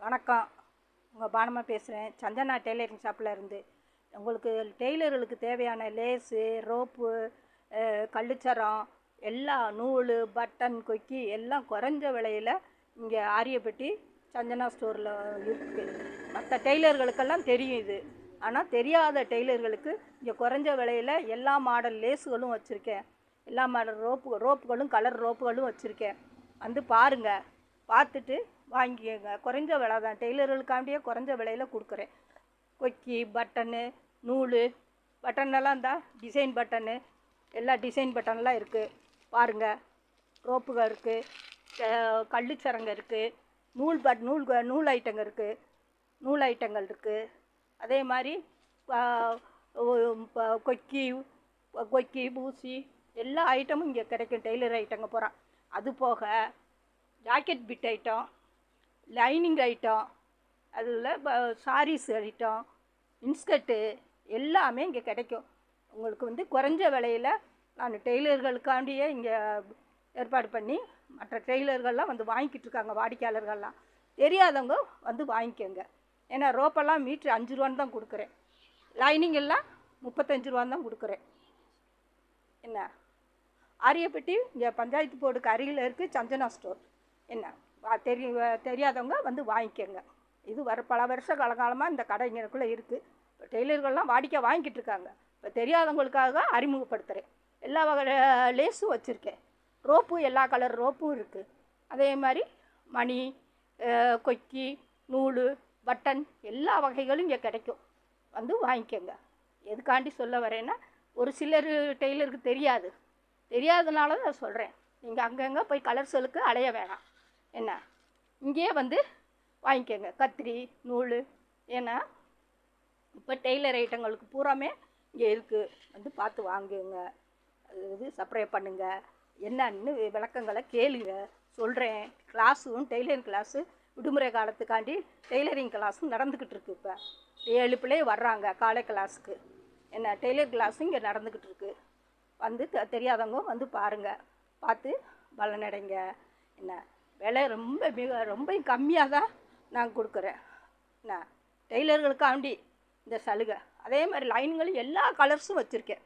வணக்கம். உங்கள் பானமாக பேசுகிறேன் சந்தனா டெய்லரிங் ஷாப்பில் இருந்து. உங்களுக்கு டெய்லர்களுக்கு தேவையான லேஸு ரோப்பு கள்ளுச்சரம் எல்லா நூல் பட்டன் கொக்கி எல்லாம் குறைஞ்ச விலையில் இங்கே ஆரியப்பட்டி சந்தனா ஸ்டோரில் இருக்குது மற்ற டெய்லர்களுக்கெல்லாம் தெரியும் இது. ஆனால் தெரியாத டெய்லர்களுக்கு இங்கே குறைஞ்ச விலையில் எல்லா மாடல் லேஸுகளும் வச்சுருக்கேன். எல்லா மாடல் ரோப்பு ரோப்புகளும் கலர் ரோப்புகளும் வச்சுருக்கேன். வந்து பாருங்கள் பார்த்துட்டு வாங்கிக்கோங்க குறைஞ்ச விலை தான். டெய்லர்களுக்காண்டியே குறைஞ்ச விலையில் கொடுக்குறேன். கொக்கி பட்டனு நூல் பட்டனெல்லாம் இருந்தால் டிசைன் பட்டனு எல்லா டிசைன் பட்டன்லாம் இருக்குது பாருங்கள் ரோப்புகள் இருக்குது கள்ளுச்சரங்க இருக்குது நூல் பட் நூல் நூல் ஐட்டங்கள் இருக்குது நூல் ஐட்டங்கள் இருக்குது அதே மாதிரி கொக்கி கொக்கி பூசி எல்லா ஐட்டமும் இங்கே கிடைக்கும். டெய்லர் ஐட்டங்க போகிறான் அது போக jacket bit item lining item அதில் சாரீஸ் ஐட்டம் இன்ஸ்கர்ட்டு எல்லாமே இங்கே கிடைக்கும். உங்களுக்கு வந்து குறைஞ்ச விலையில் நான் டெய்லர்களுக்காண்டியே இங்கே ஏற்பாடு பண்ணி மற்ற டெய்லர்கள்லாம் வந்து வாங்கிக்கிட்டு இருக்காங்க வாடிக்கையாளர்கள்லாம். தெரியாதவங்க வந்து வாங்கிக்கோங்க. ஏன்னா ரோப்பெல்லாம் மீட்ரு அஞ்சு ரூபான்னு தான் கொடுக்குறேன். லைனிங் எல்லாம் முப்பத்தஞ்சு ரூபான்னு தான் கொடுக்குறேன். என்ன? ஆரியப்பட்டி இங்கே பஞ்சாயத்து போர்டுக்கு அருகில் இருக்குது சஞ்சனா ஸ்டோர். என்ன? தெரிய தெரியாதவங்க வந்து வாங்கிக்கோங்க. இது வர பல வருஷ காலகாலமாக இந்த கடை இங்கனக்குள்ளே இருக்குது இப்போ டெய்லர்கள்லாம் வாடிக்கை வாங்கிக்கிட்டு இருக்காங்க. இப்போ தெரியாதவங்களுக்காக அறிமுகப்படுத்துகிறேன் எல்லா வகை லேஸும் வச்சுருக்கேன். ரோப்பு எல்லா கலர் ரோப்பும் இருக்குது அதே மாதிரி மணி கொக்கி நூல் பட்டன் எல்லா வகைகளும் இங்கே கிடைக்கும். வந்து வாங்கிக்கோங்க. எதுக்காண்டி சொல்ல வரேன்னா ஒரு சிலர் டெய்லருக்கு தெரியாது. தெரியாதனால தான் சொல்கிறேன் நீங்கள் அங்கங்கே போய் கலர் செலுக்கு அலைய வேணாம். என்ன? இங்கேயே வந்து வாங்கிக்கோங்க. கத்திரி நூல் ஏன்னா இப்போ டெய்லர் ஐட்டங்களுக்கு பூராமே இங்கே இருக்குது வந்து பார்த்து வாங்குங்க. அது இது சப்ளை பண்ணுங்க. என்னன்னு விளக்கங்களை கேளுங்க. சொல்கிறேன் கிளாஸும் டெய்லரிங் கிளாஸு விடுமுறை காலத்துக்காண்டி டெய்லரிங் கிளாஸும் நடந்துக்கிட்டு இருக்கு இப்போ. ஏழு பிள்ளை வர்றாங்க காலை கிளாஸுக்கு என்ன டெய்லர் கிளாஸும் இங்கே நடந்துக்கிட்டு இருக்கு. வந்து தெரியாதவங்க வந்து பாருங்கள் பார்த்து பலனடைங்க. என்ன விலை ரொம்ப மிக ரொம்ப கம்மியாக தான் நான் கொடுக்குறேன். நான் டெய்லர்களுக்காண்டி இந்த சலுகை. அதே மாதிரி லைன்களும் எல்லா கலர்ஸும் வச்சுருக்கேன்.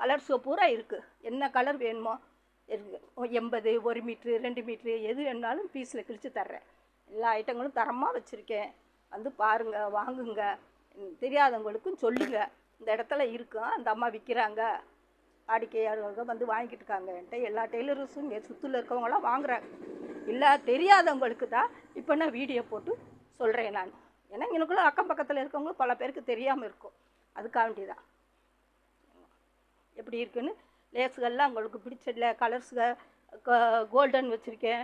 கலர்ஸ் பூரா இருக்குது என்ன கலர் வேணுமோ இருக்குது எண்பது ஒரு மீட்ரு ரெண்டு மீட்ரு எது வேணாலும் பீஸில் கிழித்து தர்றேன். எல்லா ஐட்டங்களும் தரமாக வச்சுருக்கேன். வந்து பாருங்கள் வாங்குங்க. தெரியாதவங்களுக்கும் சொல்லுங்கள் இந்த இடத்துல இருக்கும் அந்த அம்மா விற்கிறாங்க வாடிக்கையாளர்கள் வந்து வாங்கிட்டு இருக்காங்க. என்கிட்ட எல்லா டெய்லர்ஸும் இங்கே சுற்றில் இருக்கவங்களாம் வாங்குறாங்க. இல்லை தெரியாதவங்களுக்கு தான் இப்போ நான் வீடியோ போட்டு சொல்கிறேன் நான். ஏன்னா எனக்குள்ள அக்கம் பக்கத்தில் இருக்கவங்களும் பல பேருக்கு தெரியாமல் இருக்கும். அதுக்காண்டி தான் எப்படி இருக்குன்னு லேஸுகள்லாம் உங்களுக்கு பிடிச்ச கலர்ஸுக கோல்டன் வச்சுருக்கேன்.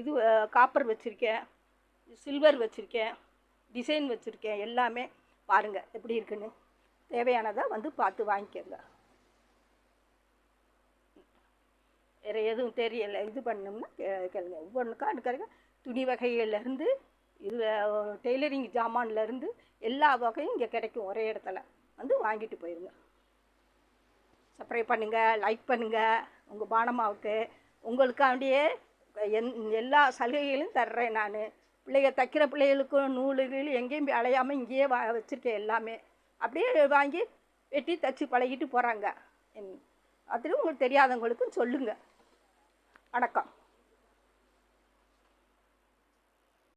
இது காப்பர் வச்சுருக்கேன். சில்வர் வச்சுருக்கேன். டிசைன் வச்சுருக்கேன். எல்லாமே பாருங்கள் எப்படி இருக்குன்னு. தேவையானதை வந்து பார்த்து வாங்கிக்கோங்க. வேறு எதுவும் தெரியலை. இது பண்ணோம்னா கேளுங்க. ஒவ்வொன்றுக்கா எடுக்கிறங்க துணி வகைகள்லேருந்து இது டெய்லரிங் ஜாமான்லேருந்து எல்லா வகையும் இங்கே கிடைக்கும் ஒரே இடத்துல. வந்து வாங்கிட்டு போயிருங்க. சப்ஸ்கிரைப் பண்ணுங்கள் லைக் பண்ணுங்கள் உங்கள் பானமாவுக்கு உங்களுக்காண்டியே என் எல்லா சலுகைகளும் தர்றேன் நான். பிள்ளைங்க தைக்கிற பிள்ளைகளுக்கும் நூலு கீழு எங்கேயும் அலையாமல் இங்கேயே வா வச்சுருக்கேன் எல்லாமே. அப்படியே வாங்கி வெட்டி தச்சு பழகிட்டு போகிறாங்க அதுலேயும் உங்களுக்கு தெரியாதவங்களுக்கும் சொல்லுங்கள் வணக்கம்.